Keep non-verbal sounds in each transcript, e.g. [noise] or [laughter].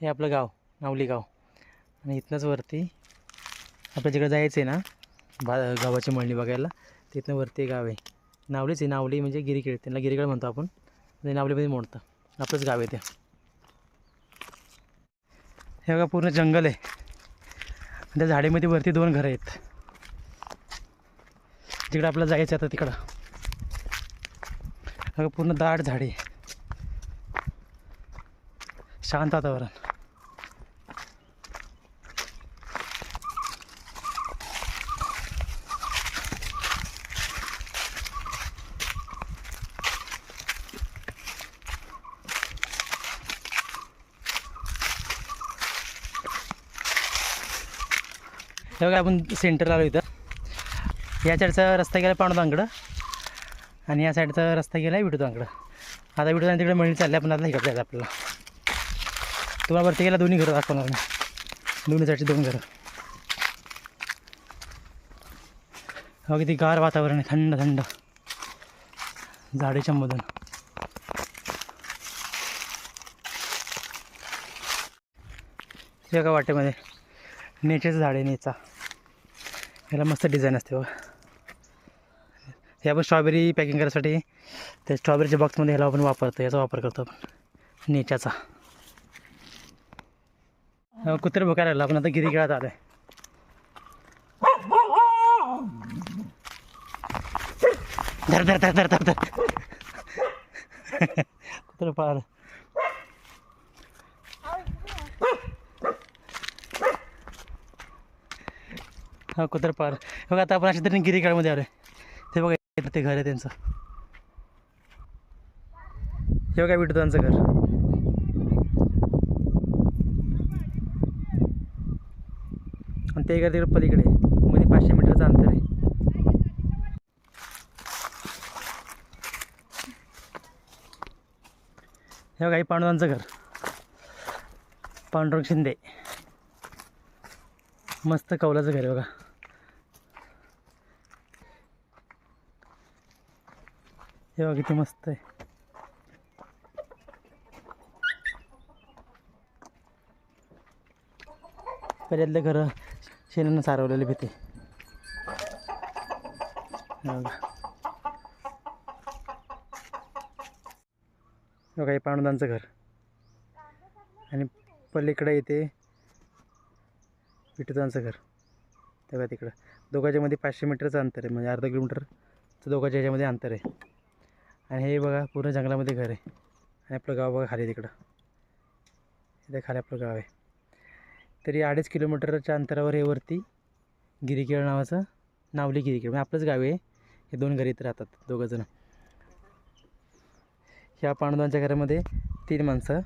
हे आपलं गाव नावली गाव. आणि इथनंच वरती आपल्या जिकडे जायचं आहे ना भा गावाची मळणी बघायला तिथनं वरती गाव आहे. नावलीच आहे नावली म्हणजे गिरीखेड त्यांना गिरीखेड म्हणतो आपण. म्हणजे नावलीमध्ये मोडतं. आपलंच गाव आहे ते. हे बघा पूर्ण जंगल आहे. आणि त्या झाडीमध्ये वरती दोन घरं आहेत. जिकडं आपल्याला जायचं आहे आता तिकडं. हे बघा पूर्ण दाट झाडे शांत वातावरण. हे बघा आपण सेंटरला आलो इथं. या साईडचा रस्ता गेला पांडुदांकडं आणि या साईडचा रस्ता गेला विटुदांकडं आता विटुदां तिकडे मळणी चालले आपण आता इकडे जायचं आपल्याला. तुम्हाला वरती गेला दोन्ही घरं दाखवणार मी. दोन्ही साईडची दोन घरं. हो किती गार वातावरण आहे थंड थंड. झाडीच्या मधून. एका वाटेमध्ये. नेचेचं झाड आहे नेचा. याला मस्त डिझाईन असते बघा. हे आपण स्ट्रॉबेरी पॅकिंग करायसाठी त्या स्ट्रॉबेरीच्या बॉक्समध्ये ह्याला आपण वापरतो याचा वापर करतो आपण. नेच्याचा कुत्रे भुकायला लागला आपण आता गिरी खेळात आलोय. धर धर धर धर धर धर. [laughs] कुत्र पार हा कुत्र पार. बघा आता आपण अशा तरी गिरीकाळमध्ये आलो आहे ते बघा ते घर आहे त्यांचं. हे बघा भेटतो त्यांचं घर. आणि ते घर तिकडे पलीकडे मध्ये पाचशे मीटरचं अंतर आहे. हे बघा हे पांडुरांचं घर. पांडुरंग शिंदे. मस्त कौलाचं घर आहे बघा. हे बघ किती मस्त आहे. पहिल्यातले घरं शेणानं सारवलेले भीती. हे बघा. हे बघा घर. आणि पलीकडे येते विठुदांचं घर. तेव्हा तिकडं. दोघाच्यामध्ये पाचशे मीटरचं अंतर आहे. म्हणजे अर्धा किलोमीटरचं दोघांच्या ह्याच्यामध्ये अंतर आहे. आणि हे बघा पूर्ण जंगलामध्ये घर आहे. आणि आपलं गाव बघा खाली तिकडं. इथे खाली आपलं गाव आहे. तरी अडीच किलोमीटरच्या अंतरावर हे वरती गिरिकेळ नावाचं नावली गिरिकेळ म्हणजे आपलंच गाव आहे. हे दोन घरी इथं राहतात दोघंजणं ह्या पांडवांच्या घरामध्ये तीन माणसं.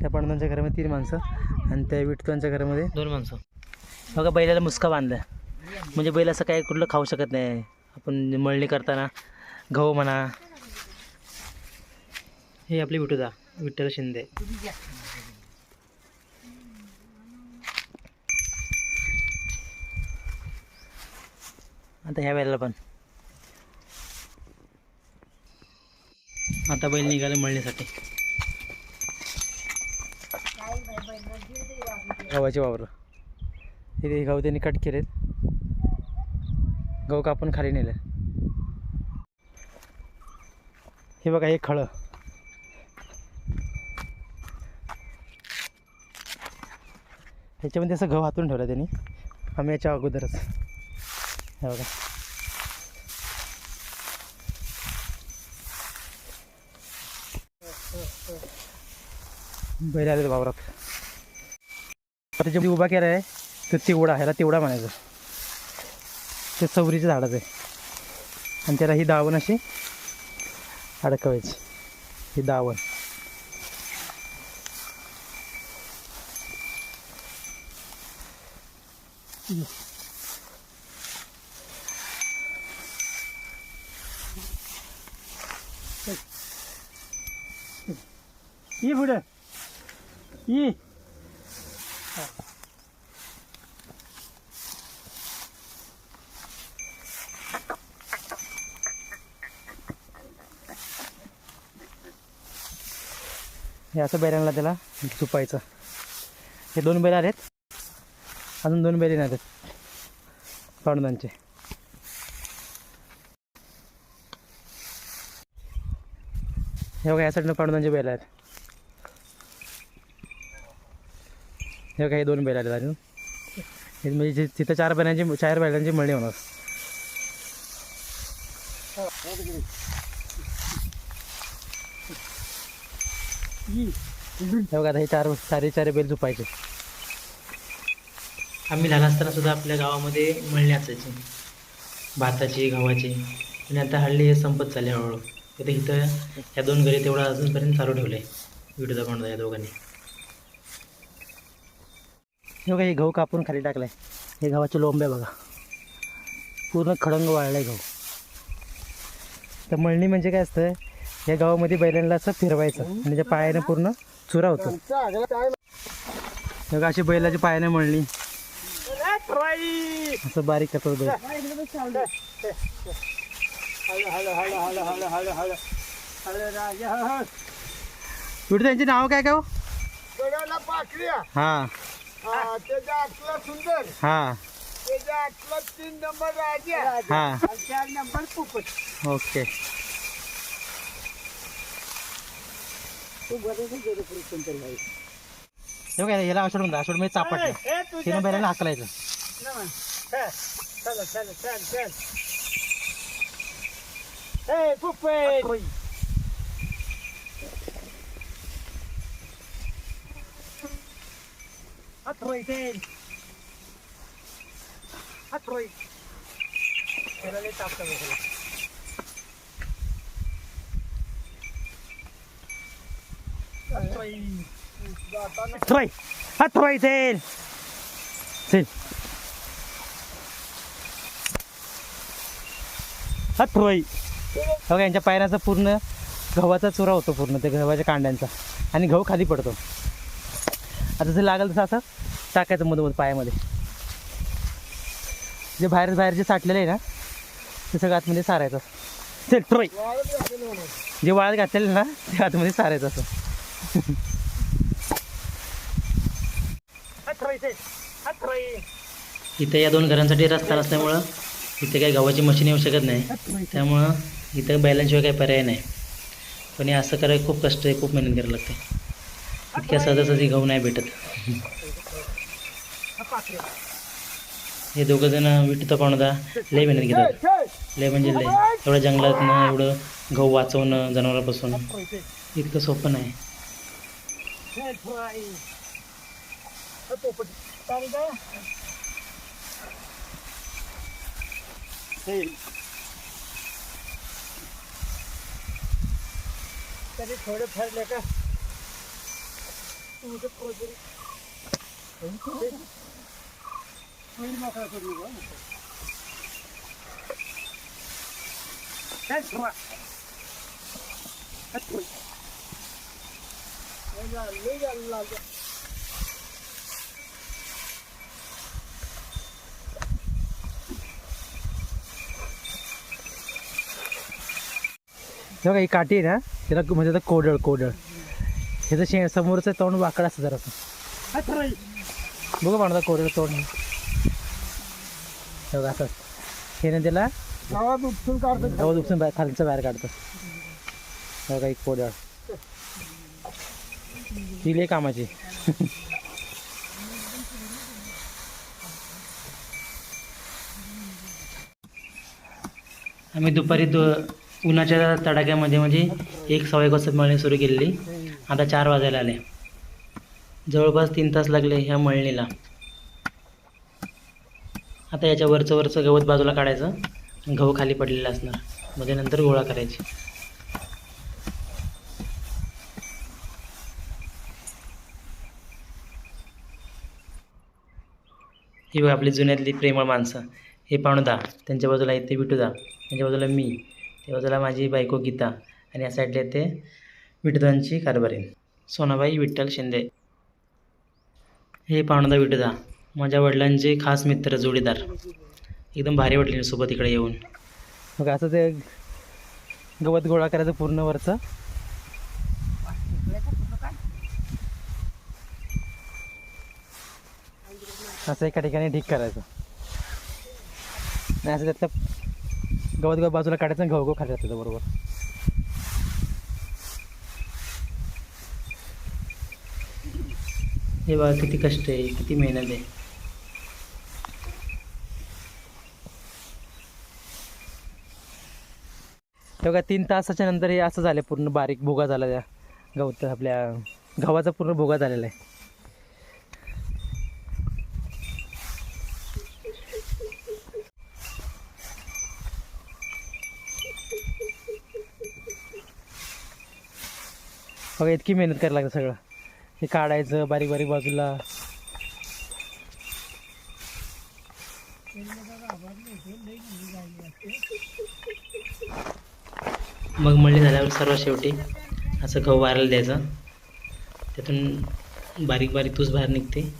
त्या पांडवांच्या घरामध्ये तीन माणसं. आणि त्या विठ्ठलांच्या घरामध्ये दोन माणसं. बघा बैलाला मुसका बांधला म्हणजे बैल असं काय कुठलं खाऊ शकत नाही. आपण मळणी करताना गहू म्हणा हे आपली विठुदा विठ्ठल शिंदे. आता ह्या वेळेला पण. आता बैल निघाले मळणीसाठी. गव्हाचे वावर. इथे गहू त्यांनी कट केलेत. गहू कापून खाली नेलं. हे बघा हे खळं. ह्याच्यामध्ये असं गहू हातून ठेवला त्यांनी. आम्ही याच्या अगोदरच. हे बघा. बैल आले वावरात. आता जे उभा केला आहे तो तिवडा ह्याला तिवडा म्हणायचं. ते चवरीच्या झाडाचं आहे आणि त्याला ही दावण अशी अडकवायची. ही दावण. ये पुढे. ये. हे असं बैलांना त्याला. झुपायचं. हे दोन बैल आलेत. अजून दोन बैल येणार आहेत. पांडुदांचे हे बघा या साईडनं बैल आहेत. हे बघा हे दोन बैल आले अजून. हे म्हणजे तिथं चार बैलांची चार बैलांची मळणी होणार. बघा आता हे चार चारी चारी बैल झुपायचे. आम्ही लहान असताना सुद्धा आपल्या गावामध्ये मळणी असायची. भाताची गव्हाची. आणि आता हल्ली हे संपत चालले हळूहळू. तर इथं ह्या दोन घरी तेवढं अजूनपर्यंत चालू ठेवलं आहे विडूचा कोंडा या दोघांनी. हे बघा हे गहू कापून खाली टाकलाय. हे गव्हाचे लोंबे बघा. पूर्ण खडंग वाळलाय गहू. तर मळणी म्हणजे काय असतं? या गावामध्ये बैलांना असं फिरवायचं. त्या पायाने पूर्ण चुरा होतो. अशी बैलाची पायाने मळणी असं बारीक करतात बैल. विडू त्यांची नाव काय का हो? हा. सुंदर. हा. त्याच्या आतला तीन नंबर राजा. हा. चार नंबर ओके. तू बरेच गेले पुढे कोणतरी बाई. हे बघा याला आषाढ म्हणतात आषाढमध्ये चापट ए, ए, तुझ्या तिने बैलाला हाकलायचं चला चला चल चल ए लय ताप चालू आहे. हातरोई. जाताना हा थ्रोय चल चल हा थ्रोय बघा यांच्या पायऱ्याचा पूर्ण गव्हाचा चुरा होतो पूर्ण त्या गव्हाच्या कांड्यांचा. आणि गहू खाली पडतो. आता जसं लागेल तसं असं टाकायचं मधोमध पायामध्ये. जे बाहेर बाहेर जे साठलेलं आहे ना ते सगळं आतमध्ये सारायचं. चल ट्रोय जे वाळत घातलेलं ना ते आतमध्ये सारायचं असं. [laughs] इथे या दोन घरांसाठी रस्ता नसल्यामुळं इथे काही गव्हाची मशीन येऊ शकत नाही. त्यामुळं इथं बैलांशिवाय काही पर्याय नाही. पण हे असं करायला खूप कष्ट आहे खूप मेहनत करायला लागते. इतक्या सहजासहजी गहू नाही भेटत. हे दोघं जण विटतं होता लय मेहनत घेतात. लय म्हणजे लय. एवढ्या जंगलातनं एवढं गहू वाचवणं जनावरांपासून. इतकं सोपं नाही. चल, फ्राई. हा पोपट. चालेल का? हे. तरी थोडं ठरले का तुमचं पोपट. होईल मोकळा करू नका. चल, फ्रा. हातरोई. लय झालं, लय झालं लागलं. हे बघा ही काठी आहे ना तिला म्हणजे आता कोडळ कोडळ. ह्याचं शे समोरचं तोंड वाकडं असतं जरासं हातरोई. बघू म्हणता कोरडं तोंड. हे बघा असं. हे त्याला गावात उपसून काढतो. उपसून बाहेर खालचं बाहेर काढतं. बघा एक कोडळ. ती लय कामाची. आम्ही दुपारी दो उन्हाच्या तडाख्यामध्ये म्हणजे एक सव्वा एक मळणी सुरू केलेली. आता चार वाजायला आले. जवळपास तीन तास लागले ह्या मळणीला. आता याच्या वरचं वरचं गवत बाजूला काढायचं. गहू खाली पडलेला असणार. मध्ये नंतर गोळा करायची. ही बघा आपली जुन्यातली प्रेमळ माणसं. हे पाहुणदा त्यांच्या बाजूला येते विटुदा त्यांच्या बाजूला मी. त्या बाजूला माझी बायको गीता. आणि या साईडला येते विटुदांची कारभारी सोनाबाई विठ्ठल शिंदे. हे पाहुणदा विटुदा माझ्या वडिलांचे खास मित्र जोडीदार. एकदम भारी वाटले सोबत इकडे येऊन. मग असं ते गवत गोळा करायचं पूर्ण वरचं. असं एका ठिकाणी ढीक करायचं. नाही असं त्यातलं गवत गवत बाजूला काढायचं गहू गहू खाली जातं बरोबर. हे बघा किती कष्ट आहे किती मेहनत आहे. हे बघा तीन तासाच्या नंतर हे असं झालं पूर्ण बारीक भोगा झाला त्या गवत आपल्या गव्हाचा पूर्ण भोगा झालेला आहे. बघा इतकी मेहनत करायला लागतं सगळं. हे काढायचं बारीक बारीक बाजूला. मग मळणी झाल्यावर सर्व शेवटी असं गहू वारायला द्यायचं. त्यातून बारीक बारीक तूस बाहेर निघते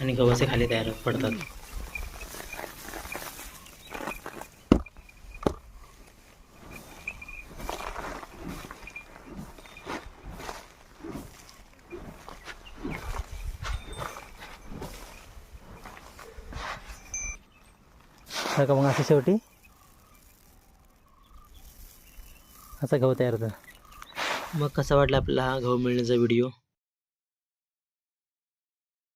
आणि गव्हाचे खाली तयार पडतात. का मग असं शेवटी. असा गहू तयार होता मग कसा वाटला आपला हा गहू मिळण्याचा व्हिडिओ